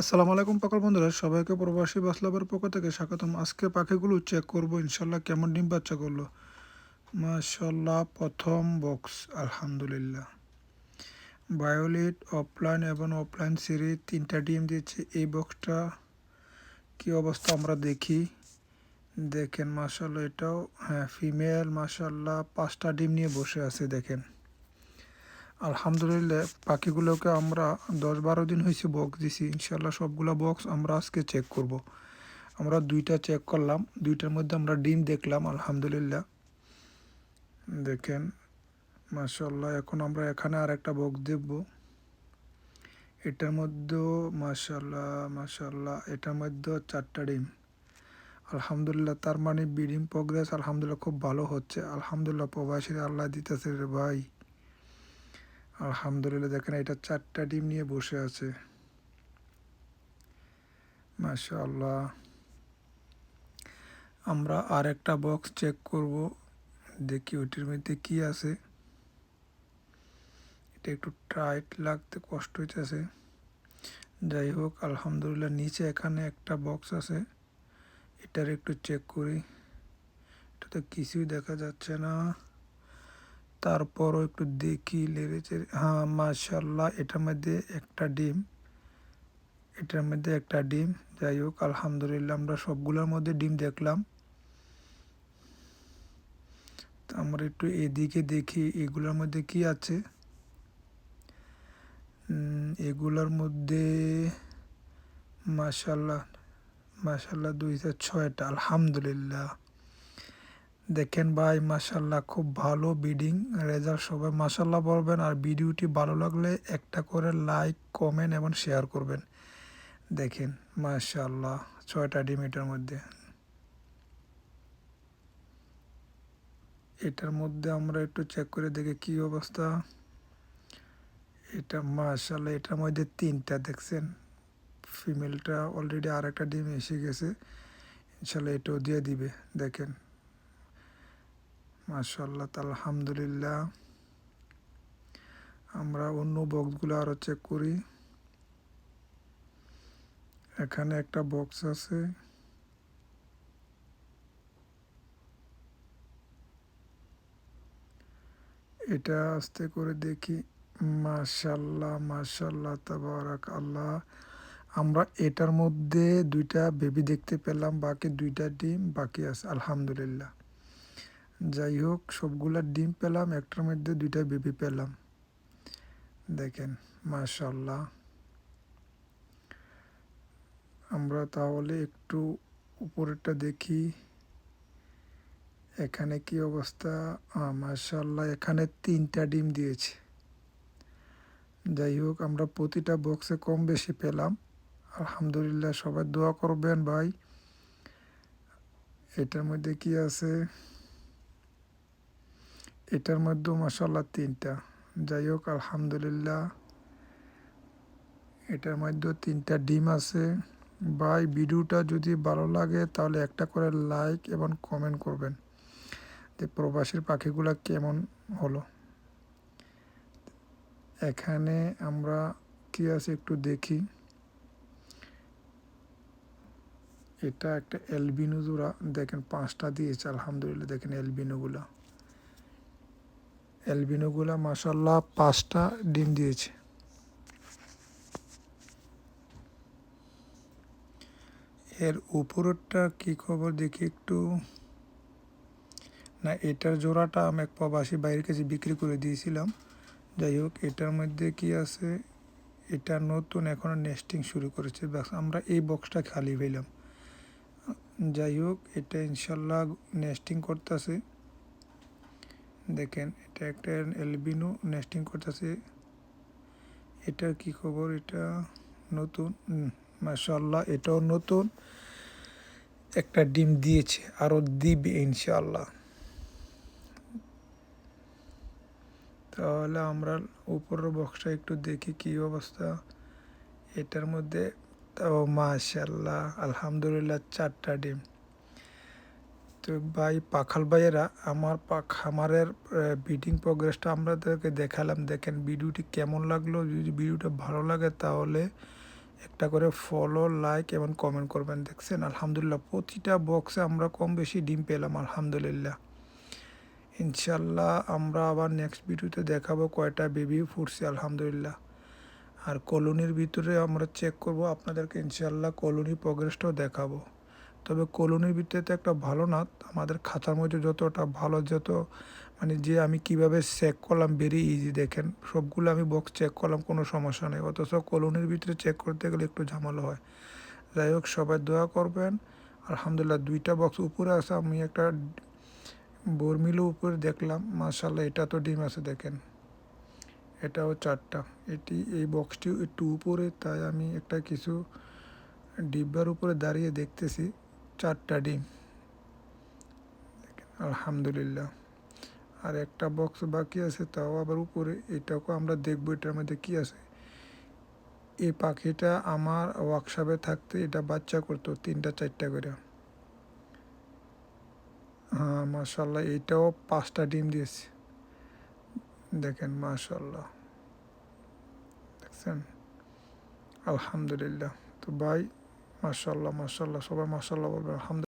আসসালামু আলাইকুম পাকল বন্ধুরা, সবাইকে প্রবাসী বাসলাবের পক্ষ থেকে স্বাগতম। আজকে পাখিগুলো চেক করব, ইনশাল্লাহ কেমন ডিম বাচ্চা করল। মাশাল্লাহ, প্রথম বক্স আলহামদুলিল্লাহ। বায়োলিট অফলাইন এবং অফলাইন সিরিজ তিনটা ডিম দিয়েছে। এই বক্সটা কি অবস্থা আমরা দেখি। দেখেন, মাশাল্লাহ এটাও হ্যাঁ ফিমেল মাশাল্লাহ, পাঁচটা ডিম নিয়ে বসে আছে, দেখেন। আলহামদুলিল্লাহ পাখিগুলোকে আমরা দশ বারো দিন হয়েছে বক্স দিছি। ইনশাল্লাহ সবগুলো বক্স আমরা আজকে চেক করব। আমরা দুইটা চেক করলাম, দুইটার মধ্যে আমরা ডিম দেখলাম, আলহামদুলিল্লাহ। দেখেন মাশাল্লাহ এখন আমরা এখানে আর একটা বক্স দেখব। এটার মধ্যেও মাশাল্লাহ মাশাল্লাহ এটার মধ্যেও চারটা ডিম। আলহামদুলিল্লাহ, তার মানে বিডিং প্রোগ্রেস আলহামদুলিল্লাহ, খুব ভালো হচ্ছে। আলহামদুলিল্লাহ, প্রবাসীর আল্লাহ দিতেছে রে ভাই। আলহামদুলিল্লাহ, দেখেন এটা চারটা ডিম নিয়ে বসে আছে। মাশাআল্লাহ। আমরা আর একটা বক্স চেক করব, দেখি ওইটির মধ্যে কি আছে। এটা একটু টাইট লাগতে কষ্ট হইতেছে। যাই হোক, আলহামদুলিল্লাহ, নিচে এখানে একটা বক্স আছে। এটার একটু চেক করি। এটাতে কিছুই দেখা যাচ্ছে না। তারপরও একটু দেখি লেড়েছে হ্যাঁ মাশাল্লাহ এটার মধ্যে একটা ডিম। এটার মধ্যে একটা ডিম। যাই হোক, আলহামদুলিল্লাহ, আমরা সবগুলোর মধ্যে ডিম দেখলাম। তো আমরা একটু এদিকে দেখি, এগুলোর মধ্যে কি আছে? এগুলোর মধ্যে মাশাল্লাহ মাশাল্লাহ হাজার ছয়টা, আলহামদুলিল্লাহ। দেখেন ভাই মাসাল্লাহ খুব ভালো বিডিং রেজাল্ট সবাই। মাসাল্লাহ বলবেন, আর ভিডিওটি ভালো লাগলে একটা করে লাইক কমেন্ট এবং শেয়ার করবেন। দেখেন মাশাল্লাহ ছয়টা ডিম এটার মধ্যে। এটার মধ্যে আমরা একটু চেক করে দেখি কি অবস্থা। এটা মাশাল্লাহ এটার মধ্যে তিনটা দেখছেন। ফিমেলটা অলরেডি আর একটা ডিম এসে গেছে। ইনশাল্লাহ এটাও দিয়ে দিবে। দেখেন মাশাল্লাহ আলহামদুলিল্লাহ। আমরা অন্য বক্সগুলো আরও চেক করি। এখানে একটা বক্স আছে। এটা আস্তে করে দেখি। মাশাল্লাহ মাশাল্লাহ তাবারাক আল্লাহ আমরা এটার মধ্যে দুইটা বেবি দেখতে পেলাম, বাকি দুইটা ডিম বাকি আছে, আলহামদুলিল্লাহ। যাই হোক, সবগুলা ডিম পেলাম, একটার মধ্যে দুইটা বেবি পেলাম। দেখেন মাশাল্লাহ আমরা তাহলে একটু উপরেরটা দেখি। এখানে কি অবস্থা? মাশাল্লাহ এখানে তিনটা ডিম দিয়েছে। যাই হোক, আমরা প্রতিটা বক্সে কম বেশি পেলাম। আলহামদুলিল্লাহ, সবাই দোয়া করবেন ভাই। এটার মধ্যে কি আছে? এটার মধ্যেও মশাল্লা তিনটা। যাই হোক আলহামদুলিল্লাহ। এটার মধ্যেও তিনটা ডিম আছে। ভাই, ভিডিওটা যদি ভালো লাগে তাহলে একটা করে লাইক এবং কমেন্ট করবেন যে প্রবাসীর পাখিগুলো কেমন হলো। এখানে আমরা কি আছে একটু দেখি। এটা একটা এলবিনো জোড়া। দেখেন, পাঁচটা দিয়েছে, আলহামদুলিল্লাহ। দেখেন এলবিনোগুলা অ্যালবিনোগুলা মাসাল্লাহ পাঁচটা ডিম দিয়েছে। এর উপরেরটা কি খবর দেখি একটু। না, এটার জোড়াটা আমি এক প্রবাসী বাইরের কাছে বিক্রি করে দিয়েছিলাম। যাই হোক, এটার মধ্যে কি আছে? এটা নতুন এখনও নেস্টিং শুরু করেছে। আমরা এই বক্সটা খালি পেলাম যাই হোক, এটা ইনশাল্লাহ নেস্টিং করতেছে। দেখেন, এটা একটা এলবিনো নেস্টিং করতেছে। এটা কি খবর? এটা নতুন? মাশাল্লাহ এটাও নতুন। একটা ডিম দিয়েছে, আরও দিবে ইনশাল্লাহ তাহলে আমরা উপরের বক্সটা একটু দেখি কি অবস্থা। এটার মধ্যে তাও মাশাল্লাহ আলহামদুলিল্লাহ, চারটা ডিম। তো ভাই পাখাল ভাইয়েরা, আমার খামারের বিডিং প্রোগ্রেসটা আমাদেরকে দেখালাম। দেখেন ভিডিওটি কেমন লাগল? যদি ভিডিওটা ভালো লাগে তাহলে একটা করে ফলো লাইক এবং কমেন্ট করবেন। দেখছেন? আলহামদুলিল্লাহ প্রতিটা বক্সে আমরা কম বেশি ডিম পেলাম, আলহামদুলিল্লাহ। ইনশাল্লাহ আমরা আবার নেক্সট ভিডিওতে দেখাবো কয়টা বেবি ফুটছে, আলহামদুলিল্লাহ। আর কলোনির ভিতরে আমরা চেক করব, আপনাদেরকে ইনশাল্লাহ কলোনি প্রোগ্রেসটাও দেখাবো। তবে কলোনির ভিতরে তো একটা ভালো না, আমাদের খাতার মধ্যে যতটা ভালো, যত মানে যে আমি কীভাবে চেক করলাম ভেরি ইজি দেখেন, সবগুলো আমি বক্স চেক করলাম, কোনো সমস্যা নেই। অথচ কলোনির ভিতরে চেক করতে গেলে একটু ঝামেলা হয়। যাই হোক, সবাই দোয়া করবেন। আলহামদুলিল্লাহ, দুইটা বক্স উপরে আছে, আমি একটা বর্মিলও উপরে দেখলাম। মাশাল্লাহ এটা তো ডিম আছে দেখেন। এটাও চারটা। এটি, এই বক্সটি একটু উপরে, তাই আমি একটা কিছু ডিব্বার উপরে দাঁড়িয়ে দেখতেছি। চারটা ডিম। আলহামদুলিল্লাহ। আর একটা বক্স বাকি আছে, তাও আবার উপরে। এটাকেও আমরা দেখব, এটার মধ্যে কি আছে। এই পাখিটা আমার ওয়ার্কশপে থাকতে এটা বাচ্চা করতো, তিনটা, চারটা করে। হ্যাঁ মাশাল্লাহ এটাও পাঁচটা ডিম দিয়েছে। দেখেন মাশাল্লাহ দেখছেন? আলহামদুলিল্লাহ। তো ভাই মাশাল্লাহ মাশাল্লাহ সবাই মাশাল্লাহ বলবেন